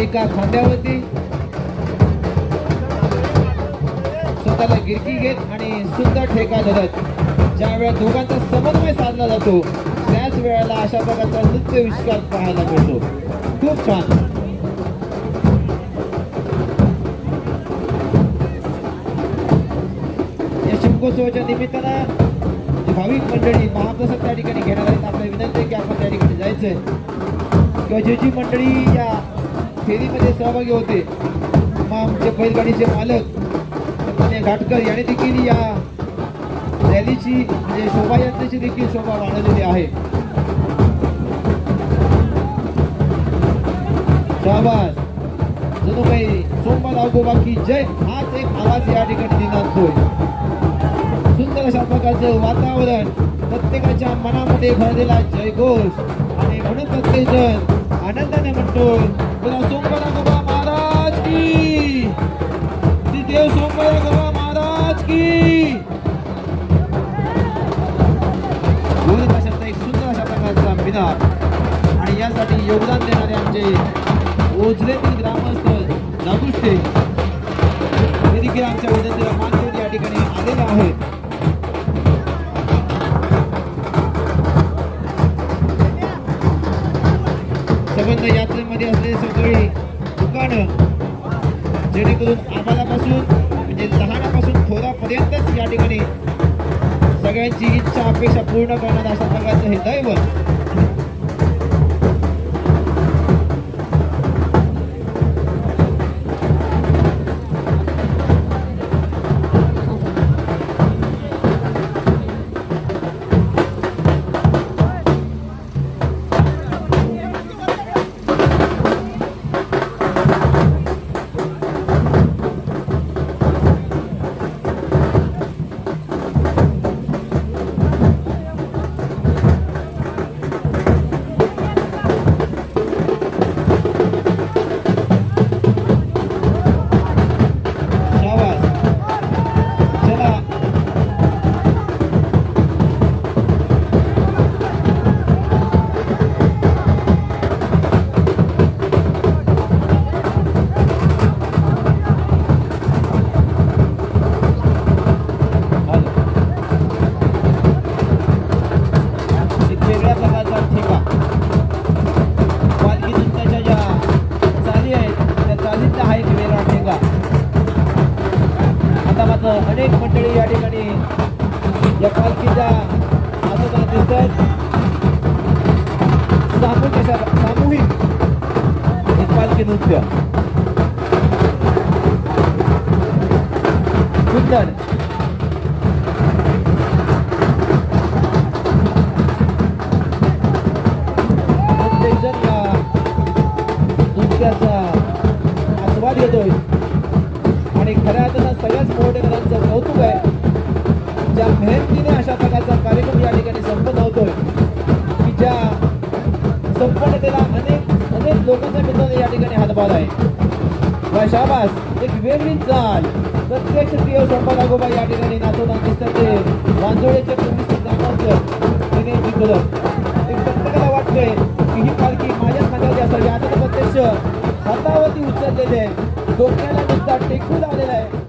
एका खांद्यावरती स्वतःला गिरकी घेत आणि सुंदर ठेका धरत ज्या वेळा दोघांचा समन्वय साधला जातो त्याच वेळेला अशा प्रकारचा नृत्य विष्कार पाहायला मिळतो. खूप छान. या शिमगोत्सवाच्या निमित्तानं भाविक मंडळी महाप्रसाद त्या ठिकाणी घेणार आहेत. आपल्या विनंती आहे की आपण त्या ठिकाणी जायचंय. किंवा जे जी मंडळी या फेरीमध्ये सहभागी होते. आमचे बैलगाडीचे मालक घाटकर याने देखील या रॅलीची म्हणजे शोभायात्रेची देखील शोभा वाढवलेली आहे. शाबास जणू काही सोमवार अगो की जय हाच एक आवाज या ठिकाणी निनादतोय सुंदर अशा प्रकारचं वातावरण प्रत्येकाच्या मनामध्ये भरलेला जयघोष. आणि म्हणून प्रत्येक जण आनंदाने म्हणतोय बोला सोमवार नागोबा महाराज की? श्री देव सोमवार नागोबा महाराज की? बोलत भाषाचा एक सुंदर अशा प्रकारचा मिनार आणि यासाठी योगदान देणारे आमचे ओझरेतील ग्रामस्थ जागुष्टे हे देखील आमच्या विनंतीला मान संबंध यात्रेमध्ये असलेली सगळी दुकानं जेणेकरून आम्हालापासून म्हणजे लहानापासून थोरापर्यंतच या ठिकाणी सगळ्यांची इच्छा अपेक्षा पूर्ण करणार अशा प्रकारचं हे दैवत अनेक मंडळी या ठिकाणी या पालखीच्या आजोबा दिसत आहेत. सामूहिक अशा सामूहिक हे पालखी नृत्य. सुंदर. प्रत्येक या नृत्याचा आस्वाद घेतोय. आणि खऱ्या अर्थानं सगळ्याच मोठेकरांचं कौतुक आहे. ज्या मेहनतीने अशा प्रकारचा कार्यक्रम या ठिकाणी संपन्न होतोय की ज्या संपन्नतेला अनेक अनेक लोकांच्या मित्रांनो या ठिकाणी हातभार आहे. वा शाबास एक वेगळी चाल. प्रत्यक्ष प्रिय संपा गोबा या ठिकाणी नाचवणार दिसतात ते. वांजोळेचे पोलीस जिंकलं एक प्रत्येकाला वाटतंय की ही पालखी माझ्या खांद्यावरती असावी आता प्रत्यक्ष हातावरती उचललेले आहे. डोक्याला नुसता आलेला आहे.